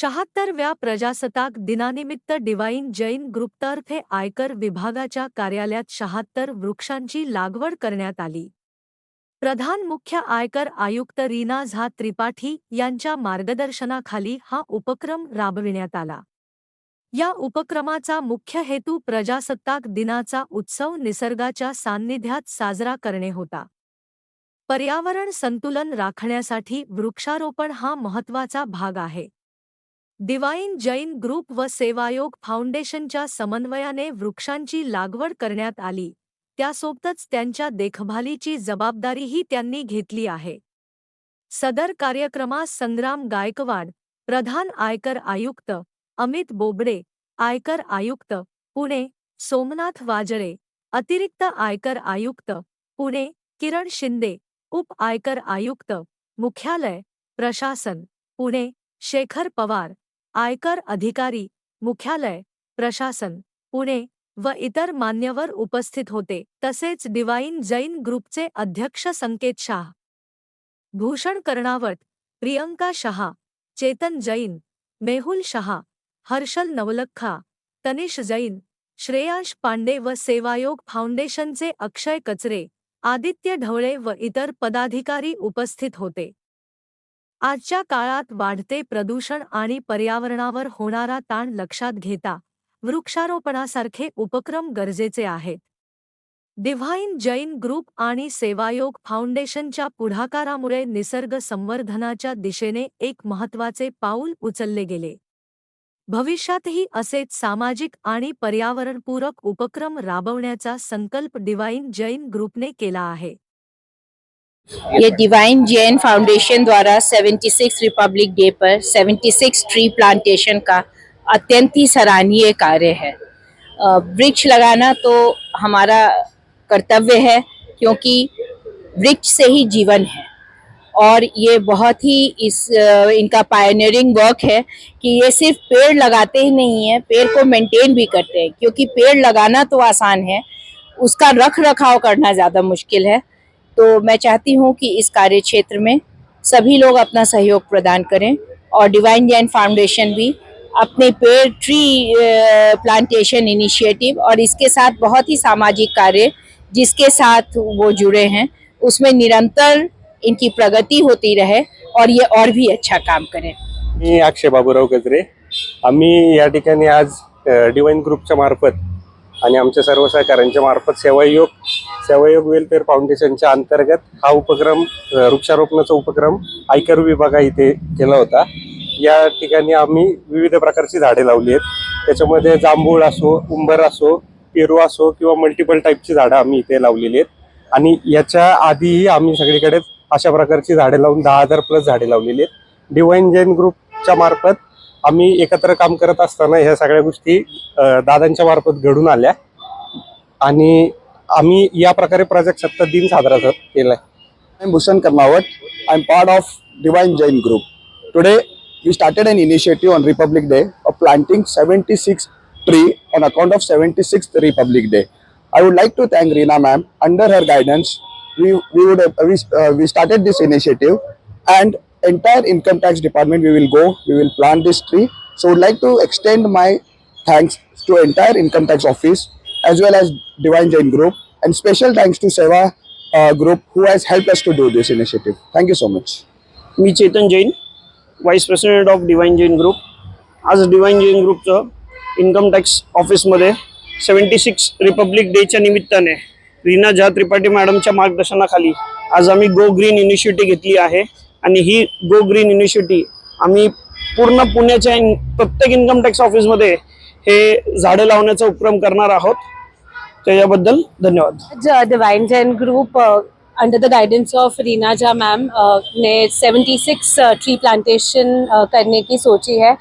शहात्तरव्या प्रजासत्ताक दिनानिमित्त डिवाईन जैन ग्रुप्तर्फे आयकर विभागाच्या कार्यालयात शहात्तर वृक्षांची लागवड करण्यात आली. प्रधान मुख्य आयकर आयुक्त रीना झा त्रिपाठी यांच्या मार्गदर्शनाखाली हा उपक्रम राबविण्यात आला. या उपक्रमाचा मुख्य हेतू प्रजासत्ताक दिनाचा उत्सव निसर्गाच्या सान्निध्यात साजरा करणे होता. पर्यावरण संतुलन राखण्यासाठी वृक्षारोपण हा महत्त्वाचा भाग आहे. डिवाईन जैन ग्रुप व सेवायोग फाउंडेशनच्या समन्वयाने वृक्षांची लागवड करण्यात आली. त्यासोबतच त्यांच्या देखभालीची जबाबदारीही त्यांनी घेतली आहे. सदर कार्यक्रमास संग्राम गायकवाड प्रधान आयकर आयुक्त अमित बोबडे आयकर आयुक्त पुणे सोमनाथ वाजरे अतिरिक्त आयकर आयुक्त पुणे किरण शिंदे उप आयकर आयुक्त मुख्यालय प्रशासन पुणे शेखर पवार आयकर अधिकारी मुख्यालय प्रशासन पुणे व इतर मान्यवर उपस्थित होते. तसेच डिवाईन जैन ग्रुपचे अध्यक्ष संकेत शाह भूषण कर्णावत प्रियंका शहा चेतन जैन मेहुल शहा हर्षल नवलखा तनिष जैन श्रेयांश पांडे व सेवायोग फाउंडेशनचे अक्षय कचरे आदित्य ढवळे व इतर पदाधिकारी उपस्थित होते. आजच्या काळात वाढते प्रदूषण आणि पर्यावरणावर होणारा ताण लक्षात घेता वृक्षारोपणासारखे उपक्रम गरजेचे आहेत. डिव्हाइन जैन ग्रुप आणि सेवायोग फाउंडेशनच्या पुढाकारामुळे निसर्ग संवर्धनाच्या दिशेने एक महत्त्वाचे पाऊल उचलले गेले. भविष्यातही असेच सामाजिक आणि पर्यावरणपूरक उपक्रम राबवण्याचा संकल्प डिव्हाइन जैन ग्रुपने केला आहे. ये डिवाइन जैन फाउंडेशन द्वारा 76 रिपब्लिक डे पर 76 ट्री प्लांटेशन का अत्यंत ही सराहनीय कार्य है। वृक्ष लगाना तो हमारा कर्तव्य है, क्योंकि वृक्ष से ही जीवन है। और ये बहुत ही इस इनका पायनियरिंग वर्क है कि ये सिर्फ़ पेड़ लगाते ही नहीं है, पेड़ को मेंटेन भी करते हैं। क्योंकि पेड़ लगाना तो आसान है, उसका रख रखाव करना ज़्यादा मुश्किल है। तो मैं चाहती हूँ कि इस कार्य क्षेत्र में सभी लोग अपना सहयोग प्रदान करें और डिवाइन जैन फाउंडेशन भी अपने पेड़ ट्री प्लांटेशन इनिशिएटिव और इसके साथ बहुत ही सामाजिक कार्य जिसके साथ वो जुड़े हैं उसमें निरंतर इनकी प्रगति होती रहे और ये और भी अच्छा काम करें। मी अक्षय बाबूराव गजरे. आम्ही या ठिकाणी आज डिवाइन ग्रुपच्या मार्फत आणि आमच्या सर्व सहकाऱ्यांच्या मार्फत सेवायोग सेवायोग वेलफेअर फाउंडेशनच्या अंतर्गत हा उपक्रम वृक्षारोपणाचा उपक्रम आयकर विभागा इथे केला होता. या ठिकाणी आम्ही विविध प्रकारची झाडे लावली आहेत. त्याच्यामध्ये जांभूळ असो उंबर असो पेरू असो किंवा मल्टिपल टाईपची झाडं आम्ही इथे लावलेली आहेत. आणि याच्या आधीही आम्ही सगळीकडे अशा प्रकारची झाडे लावून दहा हजार प्लस झाडे लावलेली आहेत. डिवाईन जैन ग्रुपच्या मार्फत आम्ही एकत्र काम करत असताना ह्या सगळ्या गोष्टी दादांच्या मार्फत घडून आल्या. आणि आम्ही या प्रकारे प्रजासत्ताक दिन साजरा कर- केलाय I'm Bhushan Karmawat. I'm part of Divine Jain Group. Today, we started an initiative on Republic Day of planting 76 tree on account of 76th Republic Day. I would like to thank Reena ma'am. Under her guidance, we we would uh, we, uh, we started this initiative, and entire income tax department we will go. We will plant this tree. So, would like to extend my thanks to entire income tax office as well as Divine Jain Group, and special thanks to Seva uh, Group who has helped us to do this initiative. Thank you so much. Me Chetan Jain vice president of divine Jain group आज divine Jain ग्रुपचं income tax ऑफिसमध्ये seventy six republic डेच्या निमित्ताने रीना झा त्रिपाठी मॅडमच्या मार्गदर्शनाखाली आज आम्ही go green initiative घेतली आहे आणि ही गो ग्रीन इनिशिएटिव्ह आम्ही पूर्ण पुण्याच्या इन- प्रत्येक इन्कम टॅक्स ऑफिसमध्ये हे झाडं लावण्याचा उपक्रम करणार आहोत. त्याच्याबद्दल धन्यवाद. आज divine Jain group under the guidance of Reena Jha ma'am ने 76 ट्री प्लांटेशन करने की सोची है।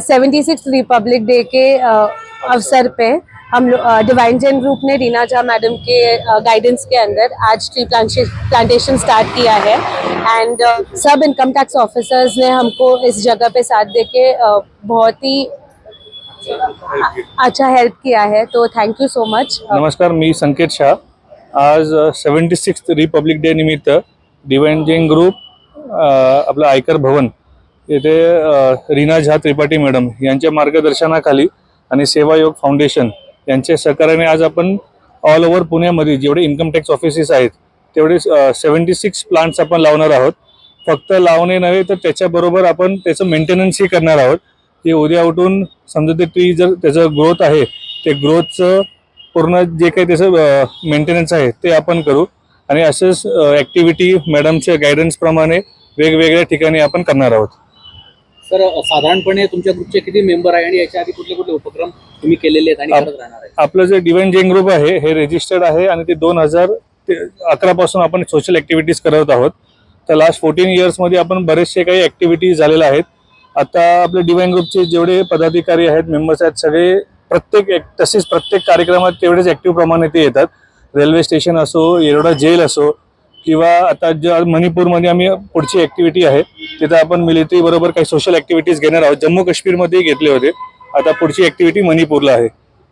सेवेंटी सिक्स रिपब्लिक डे के अवसर पे हम डिवाइन जैन ग्रुप ने रीना झा मैडम के गाइडेंस के अंदर आज ट्री प्लांटेशन स्टार्ट किया है। एंड सब इनकम टैक्स ऑफिसर्स ने हमको इस जगह पे साथ देके बहुत ही अच्छा हेल्प किया है तो थैंक यू सो मच नमस्कार मी संकेत शाह. आज सेवन्टी सिक्स रिपब्लिक डे निमित्त डिवाइन ग्रुप आपलं आयकर भवन येथे रीना झा त्रिपाठी मॅडम यांच्या मार्गदर्शनाखाली आणि सेवायोग फाउंडेशन यांच्या सहकार्याने आज आपण ऑल ओव्हर पुण्यामध्ये जेवढे इन्कम टॅक्स ऑफिसेस आहेत तेवढे सेवन्टी सिक्स प्लांट्स आपण लावणार आहोत. फक्त लावणे नव्हे तर त्याच्याबरोबर आपण त्याचं मेंटेनन्सही करणार आहोत. की उद्या उठून समजा ते ट्री जर त्याचं ग्रोथ आहे ते ग्रोथचं पूर्ण जे काही त्याचं मेंटेनन्स आहे ते आपण करू. आणि असेच ॲक्टिव्हिटी मॅडमच्या गायडन्सप्रमाणे वेगवेगळ्या ठिकाणी आपण करणार आहोत. सर साधारणपणे तुमच्या ग्रुपचे किती मेंबर आहे आणि याच्या आधी कुठले कुठले उपक्रम तुम्ही केलेले आहेत आणि करत राहणार आहे आपलं जे डिवाइन जैन ग्रुप आहे हे रजिस्टर्ड आहे आणि ते दोन हजार अकरा पासून आपण सोशल ऍक्टिव्हिटीज करत आहोत. तर लास्ट फोर्टीन इयर्समध्ये आपण बरेचसे काही ऍक्टिव्हिटीज झालेल्या आहेत. आता आपले डिवाईन ग्रुपचे जेवढे पदाधिकारी आहेत मेंबर्स आहेत सगळे प्रत्येक तसेच प्रत्येक कार्यक्रमात तेवढेच ऍक्टिव्ह प्रमाणे ते येतात. रेल्वे स्टेशन असो येरोडा जेल असो किंवा आता ज्या मणिपूरमध्ये आम्ही पुढची ऍक्टिव्हिटी आहे तिथं आपण मिलिटरी बरोबर काही सोशल ऍक्टिव्हिटीज घेणार आहोत. जम्मू काश्मीरमध्ये घेतले होते. आता पुढची ऍक्टिव्हिटी मणिपूरला आहे.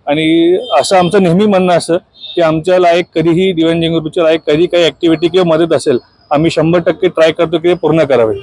आणि असं आमचं नेहमी म्हणणं असं की आमच्या लायक कधीही दिव्यांग ग्रुपच्या लायक कधी काही ऍक्टिव्हिटी किंवा मदत असेल आम्ही शंभर टक्के ट्राय करतो की ते पूर्ण करावे.